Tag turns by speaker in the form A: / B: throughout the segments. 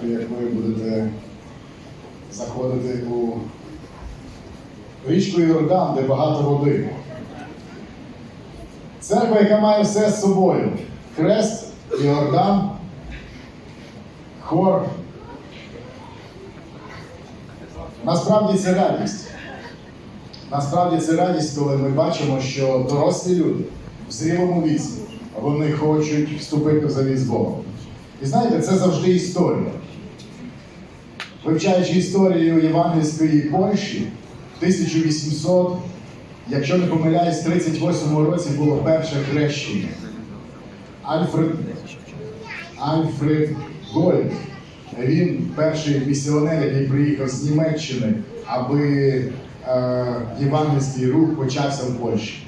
A: тому як ви будете заходити у річку Йордан, де багато води. Церква, яка має все з собою. Хрест, Йордан, хор. Насправді це радість. Насправді це радість, коли ми бачимо, що дорослі люди в зрілому віці вони хочуть вступити в завіс з Богом. І знаєте, це завжди історія. Вивчаючи історію євангельської Польщі, 1800, якщо не помиляюсь, 38 році було перше хрещення. Альфред, Альфред Гольд. Він перший місіонер, який приїхав з Німеччини, аби е, євангельський рух почався в Польщі.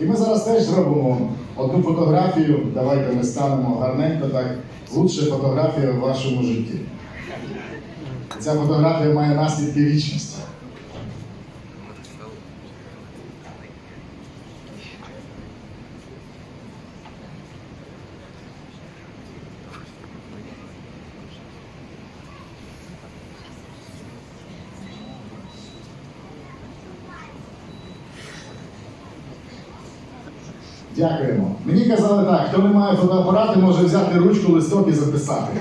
A: І ми зараз теж зробимо одну фотографію. Давайте ми станемо гарненько так. Лучша фотографія в вашому житті. Ця фотографія має наслідки вічності. Дякуємо. Мені казали так, хто не має фотоапарати, може взяти ручку, листок і записати.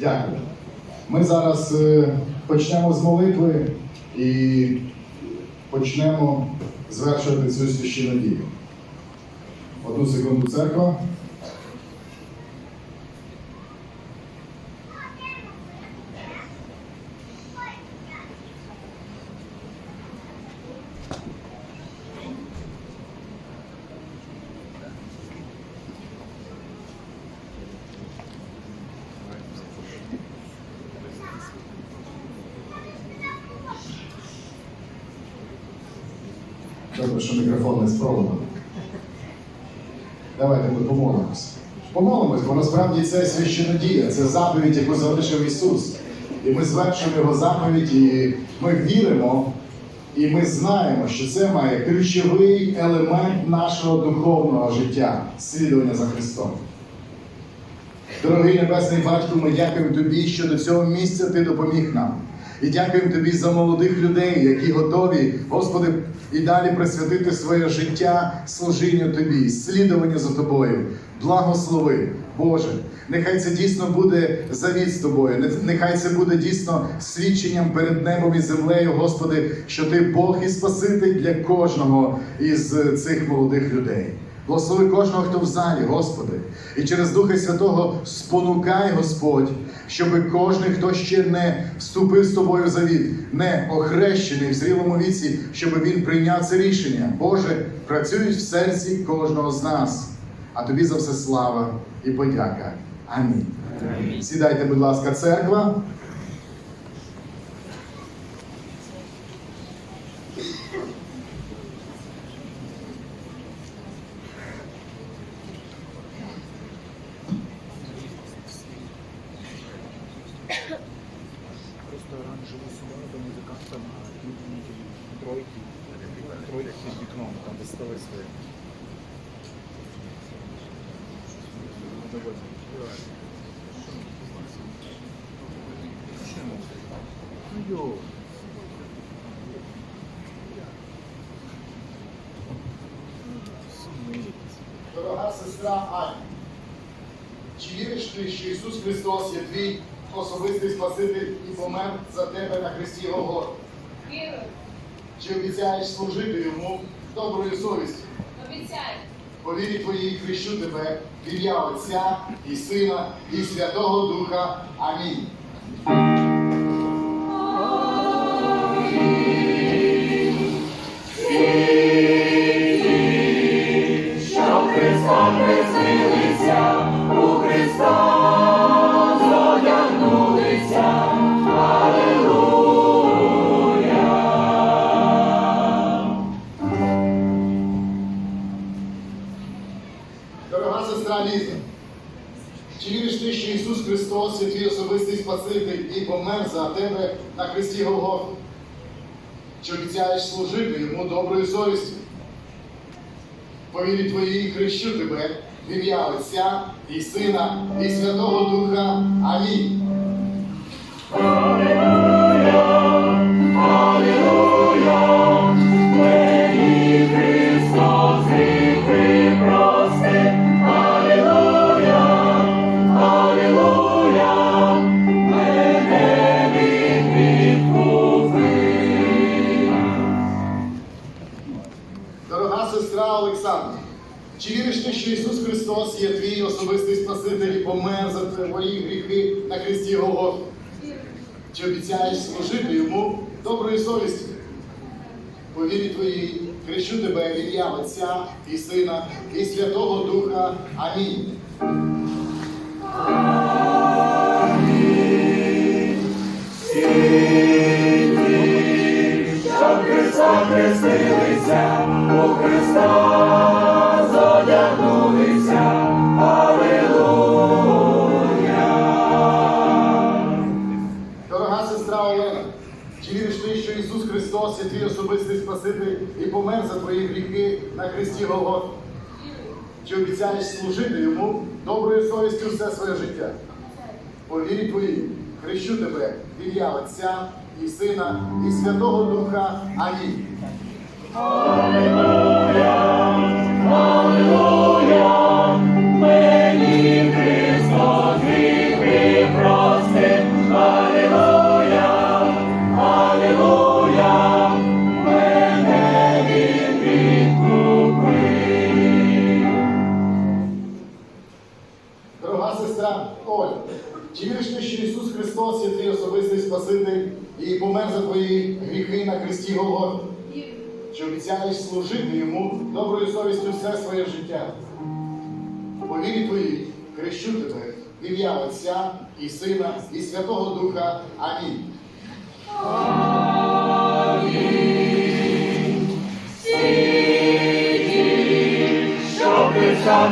A: Дякую. Ми зараз е, почнемо з молитви і почнемо звершувати цю священну дію. Одну секунду церква. Добре, що мікрофон не спробував. Давайте ми помолимось. Помолимось, бо насправді це священодія, це заповідь, яку залишив Ісус. І ми звершуємо його заповідь, і ми віримо, і ми знаємо, що це має ключовий елемент нашого духовного життя слідування за Христом. Дорогий Небесний Батько, ми дякуємо Тобі, що до цього місця Ти допоміг нам. І дякуємо Тобі за молодих людей, які готові, Господи, і далі присвятити своє життя служінню Тобі, слідуванню за Тобою. Благослови, Боже. Нехай це дійсно буде завіт з тобою. Нехай це буде дійсно свідченням перед небом і землею, Господи, що Ти Бог і Спаситель для кожного із цих молодих людей. Благослови кожного, хто в залі, Господи, і через Духа Святого спонукай, Господь, щоб кожен, хто ще не вступив з тобою в завіт, не охрещений в зрілому віці, щоб він прийняв це рішення. Боже, працюй в серці кожного з нас. А тобі за все слава і подяка. Амінь. Сідайте, будь ласка, церква.
B: Йо.
A: Дорога сестра Аня, чи віриш ти, що Ісус Христос є твій особистий Спаситель і помер за тебе на Христі Голгофи?
C: Вірую,
A: Чи обіцяєш служити йому доброю совістю?
C: обіцяю.
A: По вірі твоїй хрещу тебе в ім'я Отця і Сина і Святого Духа. Амінь. Христі Голгофі, що обіцяєш служити йому доброю совістю? По вірі твоїй хрещу тебе в ім'я Отця і Сина і Святого Духа. Амінь.
C: Христос
A: є твій особистий Спаситель і помер за твої гріхи на Христі Голгофи? Чи обіцяєш служити йому доброю совістю? По вірі твоїй хрещу тебе в ім'я Отця і Сина і Святого Духа. Амінь.
C: Христа хрестилися, у Христа
A: за твої гріхи на Христі Голгофі? Чи обіцяєш служити йому доброю совістю все своє життя? По вірі твоїй хрещу тебе в ім'я Отця і Сина і Святого Духа. Амінь. Сина, і Святого Духа. Амінь.
C: Амінь. Сиді, що Христа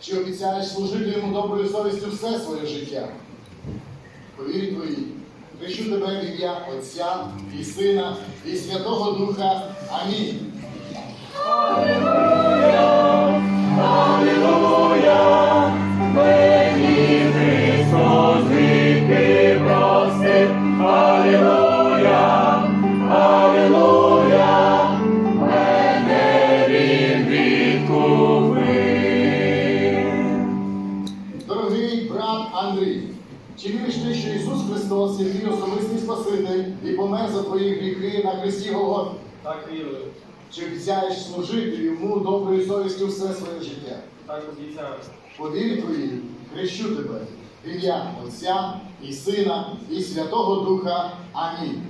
A: Чи обіцяєш служити йому доброю совістю все своє життя? Повірить твої, хрещу тебе в ім'я Отця і Сина і Святого Духа. Амінь. Брат Андрій, чи віриш ти, що Ісус Христос є твій особистий Спаситель і помер за твої гріхи на Христі Голгофі?
D: Так вірую,
A: Чи обіцяєш служити йому доброю совістю все своє життя?
D: так обіцяю.
A: По вірі твоїй хрещу тебе в ім'я Отця і Сина і Святого Духа. Амінь.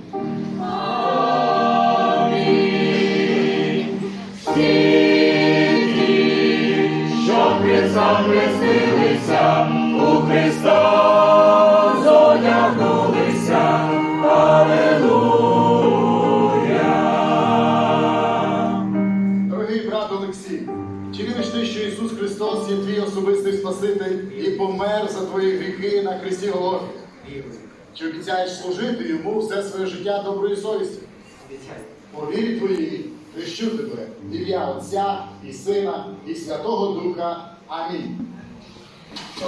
C: Що Христа хрестилися,
A: Спаситель і помер за твої гріхи на Христі Голгофі? Чи обіцяєш служити йому все своє життя доброю совістю? Повірі твої, твоїй хрещу тебе ім'я Отця і Сина і Святого Духа. Амінь.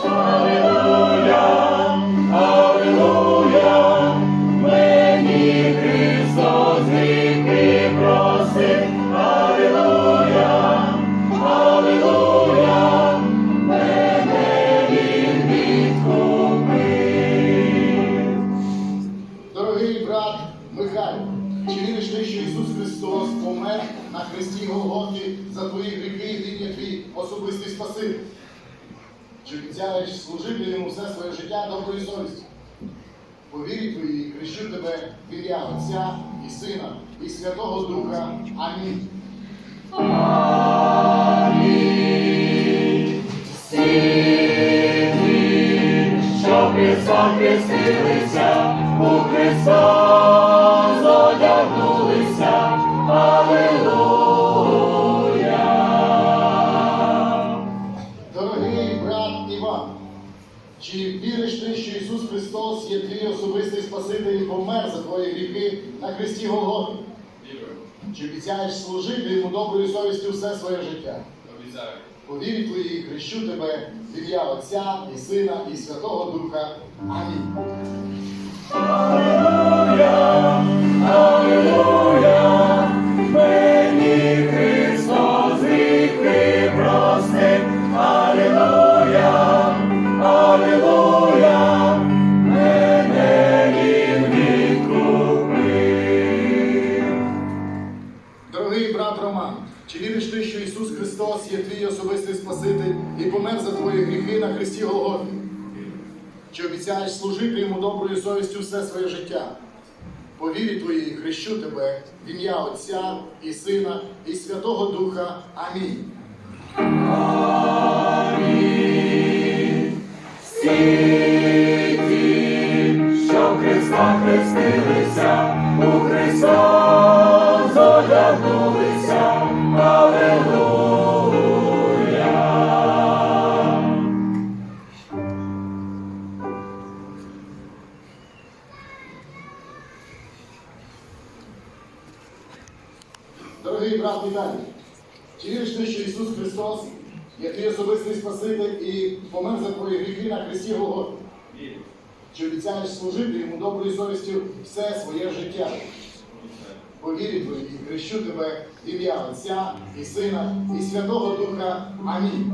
C: Алілуя,
A: в ім'я Отця і Сина і Святого Духа. Амінь.
C: Світлі, що Христом хрестилися,
A: все своє життя?
D: обіцяю.
A: По вірі твоїй хрещу тебе в ім'я Отця і Сина і Святого Духа. Амінь. Помер за твої гріхи на хресті Голгофі? Чи обіцяєш служити йому доброю совістю все своє життя? По вірі твоїй хрещу тебе в ім'я Отця і Сина і Святого Духа. Амінь.
C: Всі ті, що Христа хрестилися,
A: Дорогий брат Віталій, чи віриш ти, що Ісус Христос є твій особистий Спаситель і помер за твої гріхи на хресті Голгофі?
D: Вірю,
A: Чи обіцяєш служити йому доброю совістю все своє життя?
D: обіцяю.
A: По вірі твоїй хрещу тебе в ім'я Отця і Сина і Святого Духа. Амінь.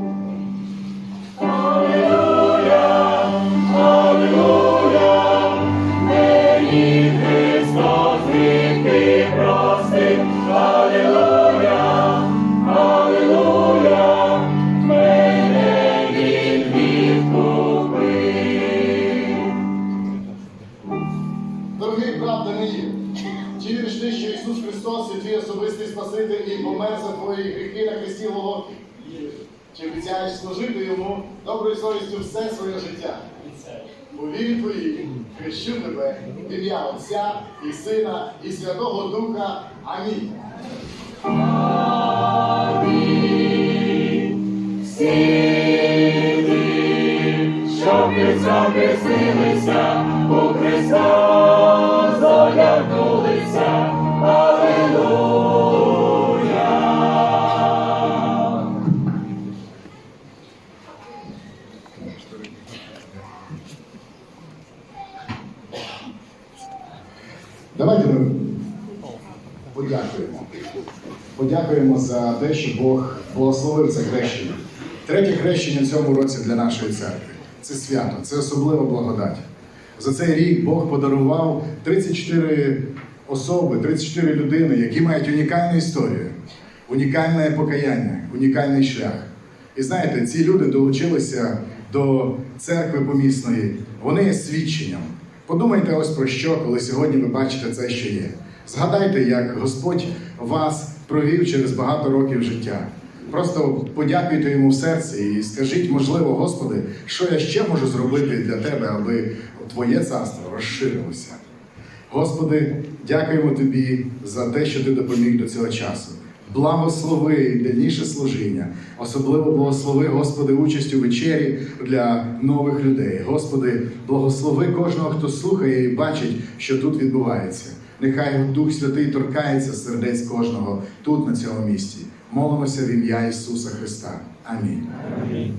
A: Совістю все своє життя? У вірі твоїй хрещу тебе ім'я Отця і Сина і Святого Духа. Амінь.
C: Щоб від запізнилися, у Христа
A: Подякуємо за те, що Бог благословив це хрещення. Третє хрещення в цьому році для нашої церкви. Це свято, це особлива благодать. За цей рік Бог подарував 34 особи, 34 людини, які мають унікальну історію, унікальне покаяння, унікальний шлях. І знаєте, ці люди долучилися до церкви помісної. Вони є свідченням. Подумайте ось про що, коли сьогодні ви бачите це, що є. Згадайте, як Господь вас провів через багато років життя. Просто подякуйте йому в серці і скажіть, можливо, Господи, що я ще можу зробити для тебе, аби Твоє царство розширилося. Господи, дякуємо Тобі за те, що Ти допоміг до цього часу. Благослови дальніше служіння. Особливо благослови, Господи, участь у вечері для нових людей. Господи, благослови кожного, хто слухає і бачить, що тут відбувається. Нехай Дух Святий торкається сердець кожного тут, на цьому місці. Молимося в ім'я Ісуса Христа. Амінь.
C: Амінь.